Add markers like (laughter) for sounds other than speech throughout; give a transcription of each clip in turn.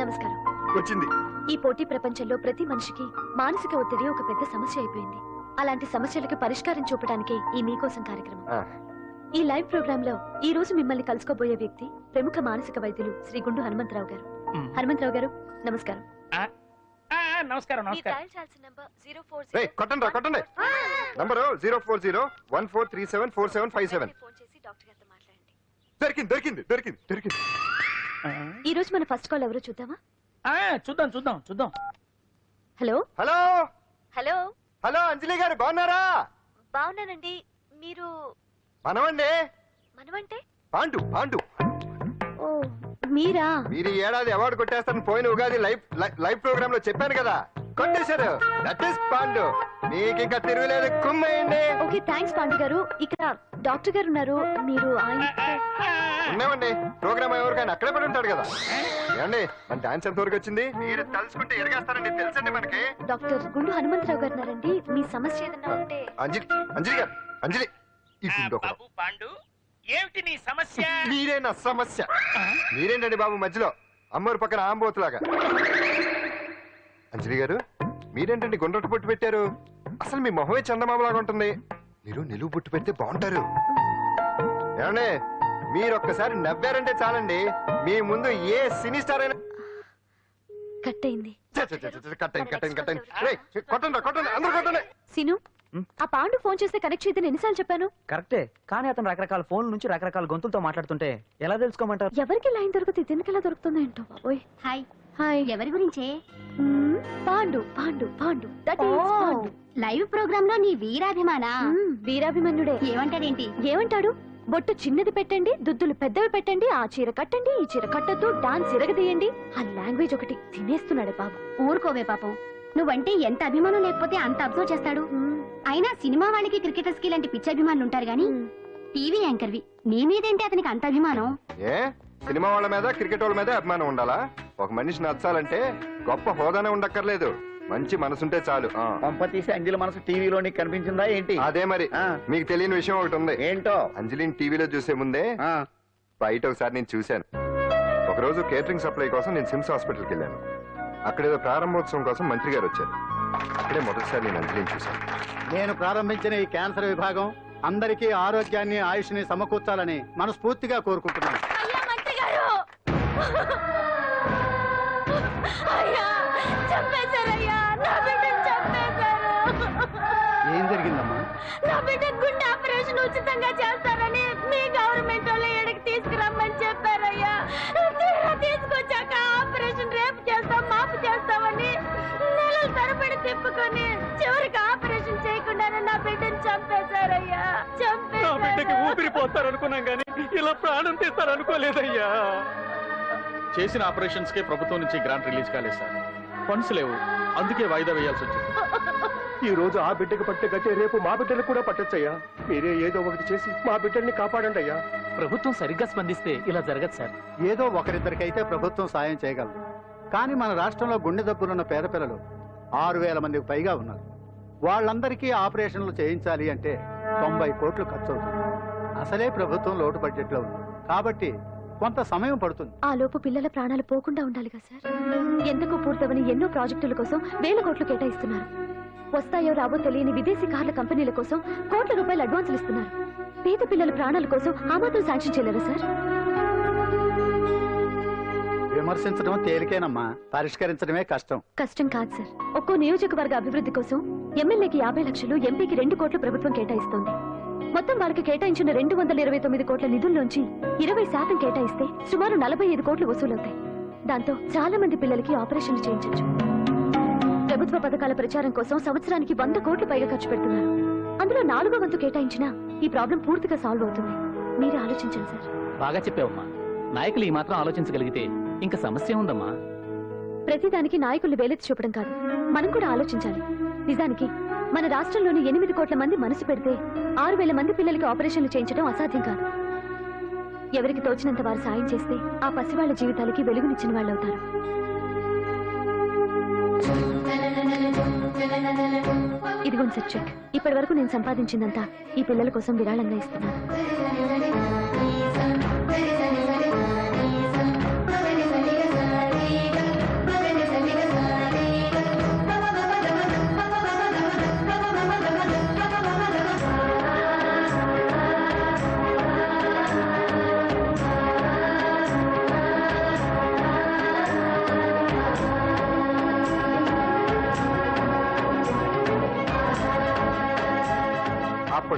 నమస్కారం. వచ్చింది. ఈ పోటీ ప్రపంచంలో ప్రతి మనిషికి మానసిక ఒత్తిడి ఒక పెద్ద సమస్య అయిపోయింది. అలాంటి సమస్యలకు పరిష్కారం చూపడానికే ఈ మీకోసం కార్యక్రమం. ఈ లైవ్ ప్రోగ్రామ్లో ఈ రోజు మిమ్మల్ని కలుసుకోబోయే వ్యక్తి ప్రముఖ మానసిక వైద్యులు శ్రీ గుండు హనుమంతరావు గారు. హనుమంతరావు గారు నమస్కారం. ఆ, నమస్కారం మీరు నమస్కారం డయల్ చేయాల్సిన నంబర్ 040 రేయ్ కొట్టండి రా కొట్టండి. Number zero four zero one four three seven four seven five seven phone చేసి డాక్టర్ గారితో మాట్లాడండి దొరికింది దొరికింది దొరికింది. దొరికింది ఈ రోజు మన ఫస్ట్ కాల్ ఎవరో చూద్దామా? ఆ, చూద్దాం చూద్దాం చూద్దాం. Hello? Hello? Hello? Hello Anjali గారు బాగున్నారా? బాగున్నానండి. మీరు మనమండి. మనమంటే? పాండు పాండు. ఓ మీరా? మీరు ఈ ఏడాది అవార్డు కొట్టేస్తారని పోయిన ఉగాది లైవ్ లైవ్ ప్రోగ్రామ్లో చెప్పాను కదా. కొట్టేశారు. దట్ ఇస్ పాండు మీకు ఇంకా తిరుగులేదు. కుమ్మేయండి. ఓకే థ్యాంక్స్ పాండు గారు. ఇక్కడ డాక్టర్ గారు ఉన్నారు. మీరు ఆయన ఉన్నామండి. ప్రోగ్రామ్ ఎవరికైనా అక్కడే పడి ఉంటాడు కదా. ఏమండి మన డాన్స్ ఎంత వరకు వచ్చింది? మీరు తలుచుకుంటే ఎరగేస్తారండి. తెలుసండి మనకి. డాక్టర్ గుండు హనుమంతరావు గారు ఉన్నారండి. మీ సమస్య ఏదన్నా ఉంటే అంజలి అంజలి గారు అంజలి ఈ గుండు. బాబు పాండు ఏమిటి నీ సమస్య? మీరే నా సమస్య. మీరేంటండి బాబు మధ్యలో? అమ్మోరు పక్కన ఆంబోతులాగా. అంజలి గారు మీరేంటండి గుండ్రటి బొట్టు పెట్టారు? అసలు మీ మొహమే చందమామలాగా ఉంటుంది. మీరు నిలువు బొట్టు పెడితే బాగుంటారు. ఏమండి మీరు ఒక్కసారి నవ్వారంటే చాలండి. మీ ముందు ఏ సినీ స్టార్ అయినా కట్ అయింది. కట్టండి కట్టండి కట్టండి రేయ్, కొట్టండి రా, కొట్టండి అందరూ కొట్టండి. సిను ఆ పాండు ఫోన్ చేస్తే కనెక్ట్ చేయదని ఎన్నిసార్లు చెప్పాను? కరెక్టే కానీ అతను రకరకాల ఫోన్ల నుంచి రకరకాల గొంతులతో మాట్లాడుతుంటే ఎలా తెలుసుకోమంటారు? ఎవరికి లైన్ దొరుకుతుంది దీనికి ఎలా దొరుకుతుందో ఏంటో బాబోయ్. హాయ్. హాయ్ ఎవరి గురించే? Pandu Pandu Pandu. That is Pandu. Live ప్రోగ్రామ్లో నీ వీరాభిమానా? వీరాభిమన్యుడే. ఏమంటాడేంటి? ఏమంటాడు? బొట్టు చిన్నది పెట్టండి దుద్దులు పెద్దవి పెట్టండి ఆ చీర కట్టండి ఈ చీర కట్టద్దు డాన్స్ ఇరగదీయండి. ఆ లాంగ్వేజ్ ఒకటి తినేస్తున్నాడు బాబు. ఊరుకోవే పాపం. నువ్వంటే ఎంత అభిమానం లేకపోతే అంత అబ్జర్వ్ చేస్తాడు? అయినా సినిమా వాళ్ళకి క్రికెటర్స్కి ఇలాంటి పిచ్చి అభిమానులు ఉంటారు గానీ. టీవీ యాంకర్వి. నీ మీదేంటి అతనికి అంత అభిమానం? ఏ? సినిమా వాళ్ళ మీద క్రికెట్ వాళ్ళ మీద అభిమానం ఉండాలా? ఒక మనిషి నచ్చాలంటే గొప్ప హోదానే ఉండక్కర్లేదు. మంచి మనసుంటే చాలు. ఆ. పంప తీసి అంజలి మనసు టీవీలో నీకు కనిపించిందా ఏంటి? అదే మరి. ఆ, మీకు తెలియని విషయం ఒకటి ఉంది. ఏంటో? అంజలిని టీవీలో చూసే ముందే ఆ, బయట ఒకసారి నేను చూశాను. ఒకరోజు కేటరింగ్ సప్లై కోసం నేను సిమ్స్ హాస్పిటల్కి వెళ్ళాను. అక్కడేదో ప్రారంభోత్సవం కోసం మంత్రి గారు వచ్చారు. అక్కడే మొదటిసారి నేను అంజలిని చూశాను. నేను ప్రారంభించిన ఈ క్యాన్సర్ విభాగం అందరికీ ఆరోగ్యాన్ని ఆయుష్ని సమకూర్చాలని మనస్ఫూర్తిగా కోరుకుంటున్నాను. అయ్యా మంత్రి గారు! అయ్యా చంపేశారయ్యా నా బిడ్డను చంపేశారు. ఏం జరిగిందమ్మా? నా బిడ్డ గుండె ఆపరేషన్ ఉచితంగా చేస్తారని మీ గవర్నమెంట్ వాళ్ళు ఇక్కడికి తీసుకురమ్మని చెప్పారయ్యా. తీసుకొచ్చాక ఆపరేషన్ రేపు చేస్తాం మాపు చేస్తామని నెలల తరబడి తిప్పుకొని చివరికి ఆపరేషన్ చేయకుండానే నా బిడ్డను చంపేశారయ్యా. నా బిడ్డకి చంపేశారు. ఊపిరి పోతారనుకున్నాం కానీ ఇలా ప్రాణం తీస్తారనుకోలేదయ్యా. చేసిన ఆపరేషన్స్ కే ప్రభుత్వం నుంచి గ్రాంట్ రిలీజ్ కాలేదు సార్. ఫండ్స్ లేవు. అందుకే వాయిదా వేయాల్సి వచ్చింది. (laughs) ఈ రోజు ఆ బిడ్డకు పట్టే గట్టే రేపు మా బిడ్డలు కూడా పట్టొచ్చయ్యా. మీరే ఏదో ఒకటి చేసి మా బిడ్డల్ని కాపాడండి అయ్యా. ప్రభుత్వం సరిగ్గా స్పందిస్తే ఇలా జరగదు సార్. ఏదో ఒకరిద్దరికైతే ప్రభుత్వం సాయం చేయగలదు. కానీ మన రాష్ట్రంలో గుండె జబ్బులున్న పేద పిల్లలు ఆరు వేల మందికి పైగా ఉన్నారు. వాళ్ళందరికీ ఆపరేషన్లు చేయించాలి అంటే తొంభై కోట్లు ఖర్చు అవుతుంది అసలే ప్రభుత్వం లోటు బడ్జెట్లో ఉంది. కాబట్టి కొంత సమయం పడుతుంది. ఆ లోపు పిల్లల ప్రాణాలు పోకుండా ఉండాలిగా సార్. ఎంతకు పూర్తవని ఎన్నో ప్రాజెక్టుల కోసం వేల కోట్లు కేటాయిస్తున్నారు. వస్తాయో రావో తెలియని విదేశీ కార్ల కంపెనీల కోసం కోట్ల రూపాయలు అడ్వాన్సులు ఇస్తున్నారు. పేద పిల్లల ప్రాణాల కోసం ఆ మాత్రం శాంక్షన్ చేయలేరా సార్? విమర్శించడం తేలికేనమ్మా. పరిష్కరించడమే కష్టం. కష్టం కాదు సార్. ఒక్కో నియోజకవర్గ అభివృద్ధి కోసం ఎమ్మెల్యేకి యాభై లక్షలు ఎంపీకి రెండు కోట్లు ప్రభుత్వం కేటాయిస్తోంది. మొత్తం వాళ్ళకి కేటాయించిన రెండు వందల ఇరవై తొమ్మిది కోట్ల నిధుల్లోంచి ఇరవై శాతం కేటాయిస్తే సుమారు నలభై ఐదు కోట్లు వసూలవుతాయి. దాంతో చాలా మంది పిల్లలకి ఆపరేషన్లు చేయించవచ్చు ప్రభుత్వ పథకాల ప్రచారం కోసం సంవత్సరానికి వంద కోట్లు పైగా ఖర్చు పెడుతున్నారు. అందులో నాలుగో వంతు కేటాయించినా ఈ ప్రాబ్లం పూర్తిగా సాల్వ్ అవుతుంది. మీరు ఆలోచించండి సార్. బాగా చెప్పావమ్మా. నాయకులు ఈ మాత్రం ఆలోచించగలిగితే ఇంకా సమస్య ఉందమ్మా. ప్రతిదానికి నాయకులు వేలెత్తి చూపడం కాదు. మనం కూడా ఆలోచించాలి. నిజానికి మన రాష్ట్రంలోని ఎనిమిది కోట్ల మంది మనసు పెడితే ఆరు వేల మంది పిల్లలకి ఆపరేషన్లు చేయించడం అసాధ్యం కాదు. ఎవరికి తోచినంత వారు సాయం చేస్తే ఆ పసివాళ్ళ జీవితాలకి వెలుగునిచ్చిన వాళ్ళు అవుతారు ఇదిగోండి సార్ చెక్. ఇప్పటి వరకు నేను సంపాదించిందంతా ఈ పిల్లల కోసం విరాళంగా ఇస్తున్నాను.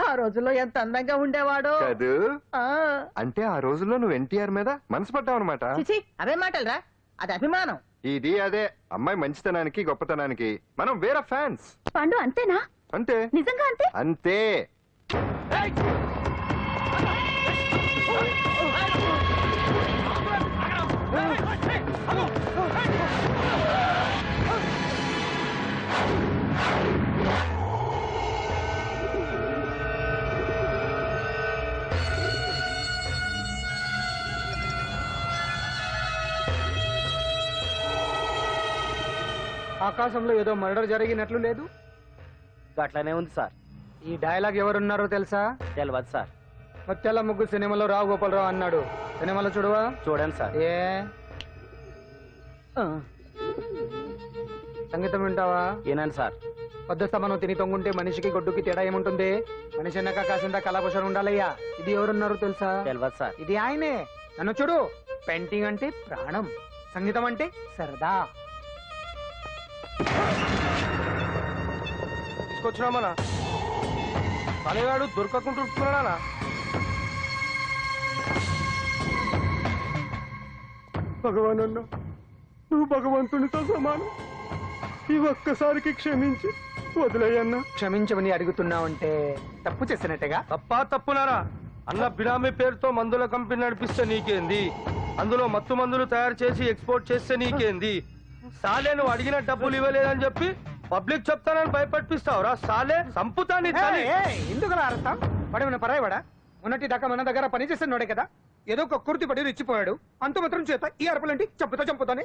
ఆ రోజుల్లో ఎంత అందంగా ఉండేవాడో. కదూ? ఆ. అంటే ఆ రోజుల్లో నువ్వు ఎన్టీఆర్ మీద మనసు పడ్డావు అనమాట చిచి అవే మాటలరా అది అభిమానం. ఇది అదే. అమ్మాయి మంచితనానికి గొప్పతనానికి మనం వేరే ఫ్యాన్స్. పండు అంతేనా? అంతే. నిజంగా అంతే? అంతే. ఆకాశంలో ఏదో మర్డర్ జరిగినట్లు లేదు? అట్లానే ఉంది సార్. ఈ డైలాగ్ ఎవరున్నారో తెలుసా? తెలియదు సార్. ముత్యాల ముగ్గు సినిమాలో రావు గోపాలరావు అన్నాడు. సినిమాలో చూడవా? చూడండి సార్. ఏ? సంగీతం వింటావా? ఏనండి సార్. పొద్దుస్తమనం తిని తొంగుంటే మనిషికి గొడ్డుకి తేడా ఏముంటుంది? మనిషి అన్నాక కాసింత కళాభూషణ ఉండాలయ్యా? ఇది ఎవరున్నారో తెలుసా? తెలియదు సార్. ఇది ఆయనే. నన్ను చూడు. పెయింటింగ్ అంటే ప్రాణం. సంగీతం అంటే సరదా. తీసుకొచ్చినామనా తలగాడు దొరకకుంటున్నాడా భగవాన్ అన్న? నువ్వు భగవంతునితో సమానం. ఈ ఒక్కసారికి క్షమించి వదిలేయన్నా. క్షమించమని అడుగుతున్నావంటే తప్పు చేసినట్టుగా? తప్పా తప్పునారా? అన్న బినామీ పేరుతో మందుల కంపెనీ నడిపిస్తే నీకేంది? అందులో మత్తు మందులు తయారు చేసి ఎక్స్పోర్ట్ చేస్తే నీకేంది? సాలే నువ్వు అడిగిన డబ్బులు ఇవ్వలేదని చెప్పి పబ్లిక్ చెప్తానని భయపడిపిస్తావురా సాలే సంపుతా నీ తల్లి. ఎందుకు అర్థం వాడేమైనా పరాయవాడా? ఉన్నటి దాకా మన దగ్గర పని చేస్తున్నాడే కదా. ఏదో ఒక కుర్తి పడి రెచ్చిపోయాడు. అంత మాత్రం చేత ఈ అరపలేంటి చంపుతా చంపుతానే.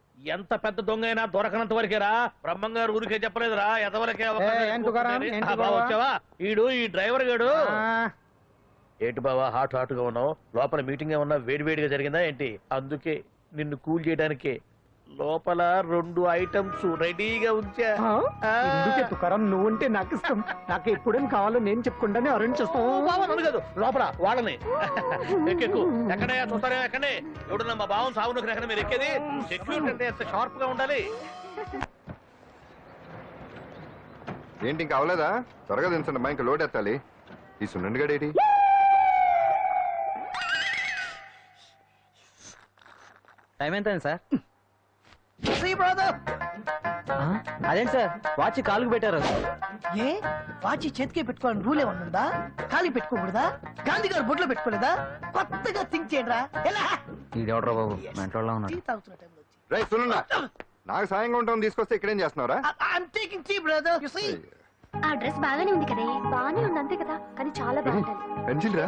ఎంత పెద్ద దొంగ అయినా దొరకనంత వరకేరా? బ్రహ్మంగారు ఊరికే చెప్పలేదురా. ఎదవరకే? వచ్చావా? ఈడు ఈ డ్రైవర్ గాడు. ఏంటి బావా హాట్ హాట్గా ఉన్నావు? లోపల మీటింగ్ ఏమన్నా వేడి వేడిగా జరిగిందా ఏంటి? అందుకే నిన్ను కూల్ చేయడానికి లోపల రెండు ఐటమ్స్ రెడీగా ఉంచా. ఎందుకే తుకారం? నువ్వు ఉంటే నాకు ఇష్టం. నాకు ఎప్పుడేం కావాలో నేను చెప్పుకుంటానే అరేంజ్ చేస్తాను కాదు లోపల వాళ్ళని. ఎక్కెక్కు. ఎక్కడే చూస్తారా? ఎక్కడే. ఎవడన్నా మా బావం సాగునకు ఎక్కడ మీరు ఎక్కేది? సెక్యూరిటీ అంటే ఎంత షార్ప్గా ఉండాలి? ఏంటి ఇంకా అవలేదా? త్వరగా దించండి మా ఇంకా లోడ్ ఎత్తాలి. ఈ సున్నండి గడేటి? టైం ఎంత సార్? అదేంటి సార్? వాచ్ కాలుకు పెట్టారు. ఏ? వాచి చేతికే పెట్టుకోవాలని రూల్ ఏమన్నా ఉందా ఖాళీ పెట్టుకోకూడదా? గాంధీ గారు బొట్లో పెట్టుకోలేదా? కొత్తగా థింక్ చేయండి రా ఎలా? ఇదెవడరా బాబు? మెంటోళ్ళ ఉన్నాడు టీ తాగుతున్న టైంలో వచ్చి. రైట్ సునండి నాకు సాయంగా ఉంటాం తీసుకొస్తే ఇక్కడేం చేస్తున్నావురా? I'm taking tea brother you see ఆ డ్రెస్ బాగానే ఉంది కదే. బానే ఉంది అంతే కదా. కానీ చాలా బాగుంటాయి పెన్సిల్ రా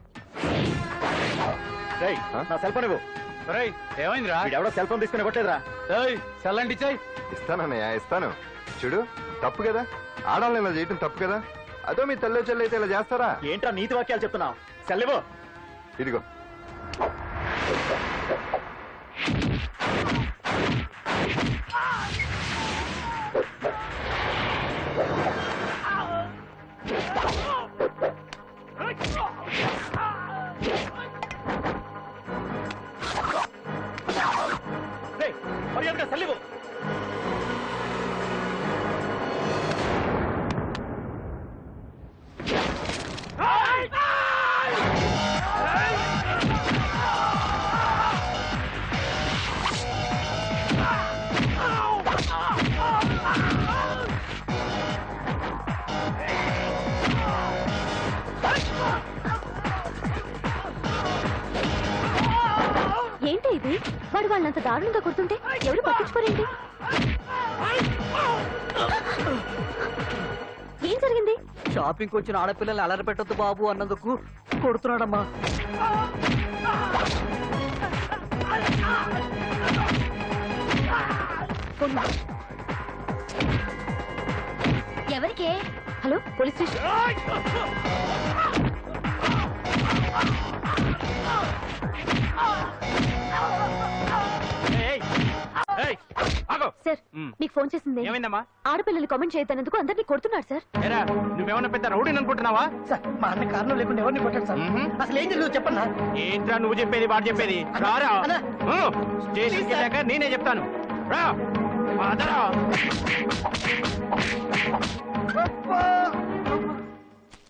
రేయ్, నా సెల్ ఫోన్ ఇవ్వు. ఏమైందిరా? ఎవడో సెల్ ఫోన్ తీసుకుని ఇవ్వట్లేదురా. చల్లండి చాయ్ ఇస్తానన్నయ్య ఇస్తాను. చూడు తప్పు కదా? ఆడాలని ఇలా చేయటం తప్పు కదా? అదో మీ తల్లో చెల్లి అయితే ఇలా చేస్తారా? ఏంట్రా నీతి వాక్యాలు చెప్తున్నావు? సెల్ ఇవ్వు. ఇదిగో. ఇది వాడు వాళ్ళంత దారుణంగా కొడుతుంటే ఎవరు పట్టించుకోరేంటి? ఏం జరిగింది? షాపింగ్ వచ్చిన ఆడపిల్లల్ని అలర పెట్టద్దు బాబు అన్నందుకు కొడుతున్నాడమ్మా. ఎవరికే? Hello police station. సార్ మీకు ఫోన్ చేసింది. ఏమైందమ్మా? ఆడపిల్లలు కామెంట్ చేయొద్దన్నందుకు అందరినీ కొడుతున్నాడు సార్. ఏరా నువ్వేమన్నా పెద్ద రౌడీని అనుకుంటున్నావా? సార్ మా అన్న కారణం లేకుండా ఎవరిని కొట్టాడు సార్? అసలు ఏం జరిగిందో చెప్పన్నా? ఏంట్రా నువ్వు చెప్పేది వాడు చెప్పేది? రారా. స్టేషన్కి వెళ్ళాక నేనే చెప్తాను. రా.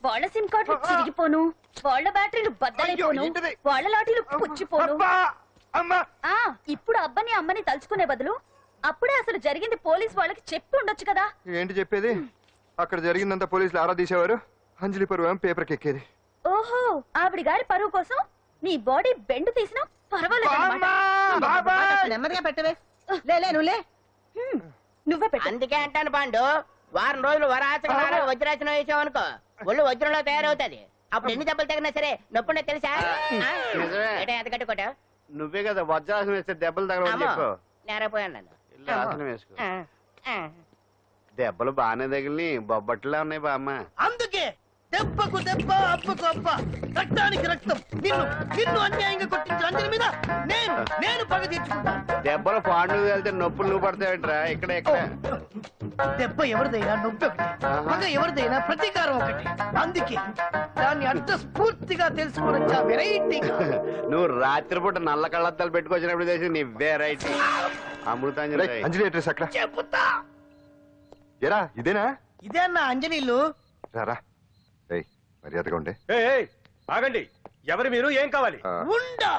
వాళ్ళ సిమ్ కార్డులు చిరిగిపోను. వాళ్ళ బ్యాటరీలు బద్దలైపోను? వాళ్ళ లాఠీలు పుచ్చిపోను. అబ్బా! అమ్మా! ఆ ఇప్పుడు అబ్బని అమ్మని తలుచుకునే బదులు అప్పుడే అసలు జరిగింది పోలీస్ వాళ్ళకి చెప్పి ఉండొచ్చు కదా. ఏంటి చెప్పేది? అక్కడ జరిగిందంతా పోలీసులు ఆరా తీసేవారు? అంజలి పరువు పేపర్కి ఎక్కేది. ఓహో ఆవిడ గారి పరువు కోసం నీ బాడీ బెండ్ తీసినా పర్వాలేదు నెమ్మదిగా పెట్టవే. లే లే నువ్వు లే. నువ్వే పెట్టు. అందుకే అంటాను పాండు వారం రోజులు వరాచకనాలు వజ్రాసనం వేసాం అనుకో ఒళ్ళు వజ్రంలో తయారవుతుంది. అప్పుడు ఎన్ని దెబ్బలు తగినా సరే నొప్పుండే తెలుసా? ఎంత కట్టుకోట? నువ్వే కదా వజ్రాసనం వేస్తే దెబ్బలు చెప్పు నేరపోయాను నన్ను. ఆసనం వేసుకో. దెబ్బలు బాగానే తగిలి బొబ్బట్లా ఉన్నాయి బామ్మ. అందుకే దెబ్బకు దెబ్బ అబ్బకు అబ్బ. రక్తానికి రక్తం. నిన్ను నిన్ను అన్యాయంగా కొట్టించిన అంజలి మీద నేను నేను పగ తీర్చుకుంటాను దెబ్బలు పాండు వెళ్తే నొప్పులు నువ్వు పడతావేంట్రా? ఇక్కడ ఇక్కడ. దెబ్బ ఎవరిదైనా నొప్పి ఒకటి పగ ఎవరిదైనా ప్రతీకారం ఒకటి. అందుకే దాన్ని అర్థ స్ఫూర్తిగా తెలుసుకోవచ్చా వెరైటీగా (laughs) నువ్వు రాత్రిపూట నల్ల కళ్ళద్దాలు పెట్టుకొచ్చినప్పుడు చేసి నీ వెరైటీ (laughs) అమృతాంజలి రేయ్, అంజలి అడ్రస్ అక్కడ. చెబుతా. ఎరా ఇదేనా? ఇదే అన్న అంజలిలు రారా రేయ్ మర్యాదగా ఉండే. ఆగండి. ఎవరు మీరు? ఏం కావాలి? ఆ, ఉండా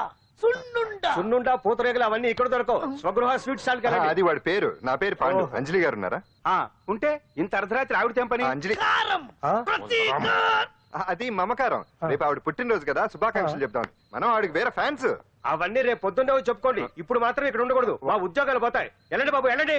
సున్నుండా. సున్నుండా పూతరేగలు అవన్నీ ఇక్కడ దొరకవు. స్వగృహ స్వీట్ స్టాల్ ఆ, అది వాడి పేరు. నా పేరు పాండు. ఓహో. అంజలి గారు ఉన్నారా? ఉంటే ఇంత అర్ధరాత్రి ఆవిడ తెంపని ఆ, అంజలి. కారం. ప్రతీకారం. ఆ, అది మమకారం. రేపు ఆవిడ పుట్టినరోజు కదా. శుభాకాంక్షలు చెప్తాం మనం ఆవిడకి వేరే ఫ్యాన్స్. అవన్నీ రేపు పొద్దున్నే వచ్చి చెప్పుకోండి. ఇప్పుడు మాత్రం ఇక్కడ ఉండకూడదు. మా ఉద్యోగాలు పోతాయి. వెళ్ళండి బాబు వెళ్ళండి.